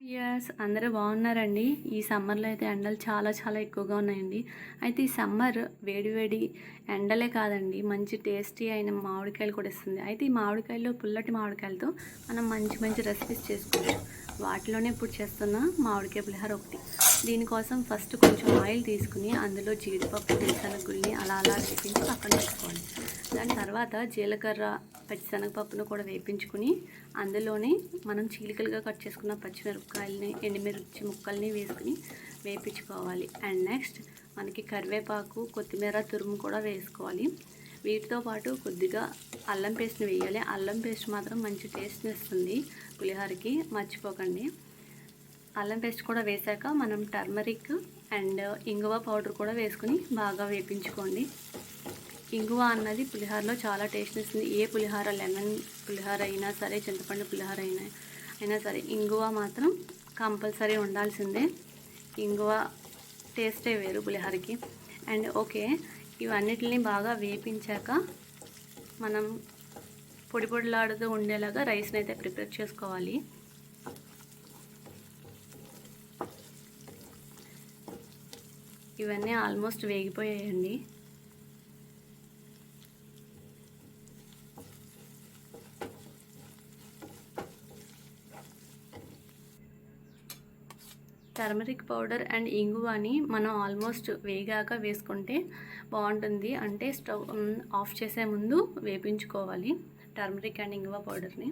Yes అందరూ బాగున్నారండి. ఈ సమ్మర్లో అయితే ఎండలు చాలా చాలా ఎక్కువగా ఉన్నాయండి. అయితే ఈ సమ్మర్ వేడి వేడి ఎండలే కాదండి. మంచి టేస్టీ అయిన మామిడికాయలు కూడా ఇస్తుంది. అయితే ఈ మామిడికాయలు పుల్లటి మామిడికాయలతో మనం మంచి మంచి రెసిపీస్ చేసుకోవచ్చు. వాటిలోనే ఇప్పుడు చేస్తున్న మామిడికాయ పులిహార ఒకటి. దీనికోసం ఫస్ట్ కొంచెం ఆయిల్ తీసుకుని అందులో జీడిపప్పు పచ్చిశనగుల్ని అలా అలా వేపించి పక్కన పెట్టుకోవాలి. దాని తర్వాత జీలకర్ర పచ్చిశనగపప్పును కూడా వేపించుకుని అందులోనే మనం చీలికలుగా కట్ చేసుకున్న పచ్చిమిరపకాయలని ఎండుమిర్చి ముక్కల్ని వేసుకుని వేపించుకోవాలి. అండ్ నెక్స్ట్ మనకి కరివేపాకు కొత్తిమీర తురుము కూడా వేసుకోవాలి. వీటితో పాటు కొద్దిగా అల్లం పేస్ట్ని వేయాలి. అల్లం పేస్ట్ మాత్రం మంచి టేస్ట్ని ఇస్తుంది. పులిహోరకి మర్చిపోకండి. అల్లం పేస్ట్ కూడా వేసాక మనం టర్మరిక్ అండ్ ఇంగువ పౌడర్ కూడా వేసుకుని బాగా వేపించుకోండి. ఇంగువ అన్నది పులిహోరలో చాలా టేస్ట్ ఇస్తుంది ఏ పులిహోర లెమన్ పులిహోర అయినా సరే చింతపండు పులిహోర అయినా అయినా సరే ఇంగువ మాత్రం కంపల్సరీ ఉండాల్సిందే. ఇంగువ టేస్టే వేరు పులిహోరకి. అండ్ ఓకే ఇవన్నిటిని బాగా వేపించాక మనం పొడి పొడిలాడుతూ ఉండేలాగా రైస్ని అయితే ప్రిపేర్ చేసుకోవాలి. ఇవన్నీ ఆల్మోస్ట్ వేగిపోయాయండి. టర్మరిక్ పౌడర్ అండ్ ఇంగువాని మనం ఆల్మోస్ట్ వేగాక వేసుకుంటే బాగుంటుంది. అంటే స్టవ్ ఆఫ్ చేసే ముందు వేపించుకోవాలి టర్మరిక్ అండ్ ఇంగువ పౌడర్ని.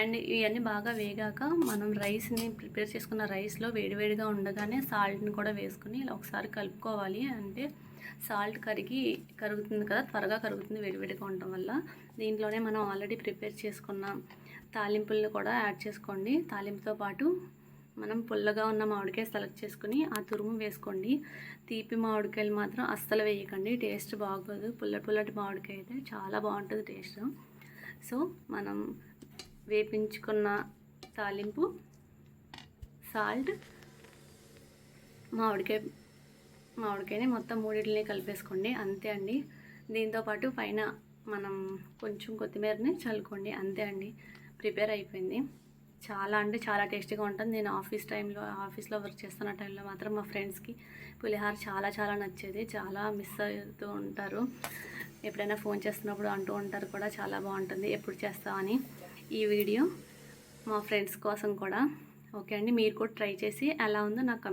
అండ్ ఇవన్నీ బాగా వేగాక మనం రైస్ని ప్రిపేర్ చేసుకున్న రైస్లో వేడివేడిగా ఉండగానే సాల్ట్ని కూడా వేసుకుని ఇలా ఒకసారి కలుపుకోవాలి. అంటే సాల్ట్ కరిగి కరుగుతుంది కదా త్వరగా కరుగుతుంది వేడివేడిగా ఉండటం వల్ల. దీంట్లోనే మనం ఆల్రెడీ ప్రిపేర్ చేసుకున్న తాలింపుల్ని కూడా యాడ్ చేసుకోండి. తాలింపుతో పాటు మనం పుల్లగా ఉన్న మామిడికాయ సెలెక్ట్ చేసుకుని ఆ తురుము వేసుకోండి. తీపి మామిడికాయలు మాత్రం అస్సలు వేయకండి. టేస్ట్ బాగోదు. పుల్ల పుల్లటి మామిడికాయ అయితే చాలా బాగుంటుంది టేస్ట్. సో మనం వేపించుకున్న తాలింపు సాల్ట్ మామిడికాయ మామిడికాయని మొత్తం మూడింటిని కలిపేసుకోండి. అంతే అండి. దీంతోపాటు పైన మనం కొంచెం కొత్తిమీరని చల్లుకోండి. అంతే అండి. ప్రిపేర్ అయిపోయింది. చాలా అంటే చాలా టేస్టీగా ఉంటుంది. నేను ఆఫీస్ టైంలో ఆఫీస్లో వర్క్ చేస్తున్న టైంలో మాత్రం మా ఫ్రెండ్స్కి పులిహార చాలా చాలా నచ్చేది. చాలా మిస్ అవుతూ ఉంటారు. ఎప్పుడైనా ఫోన్ చేస్తున్నప్పుడు అంటూ ఉంటారు కూడా చాలా బాగుంటుంది. ఎప్పుడు చేస్తామని ఈ వీడియో మా ఫ్రెండ్స్ కోసం కూడా. ఓకే అండి మీరు కూడా ట్రై చేసి ఎలా ఉందో నాకు కమెంట్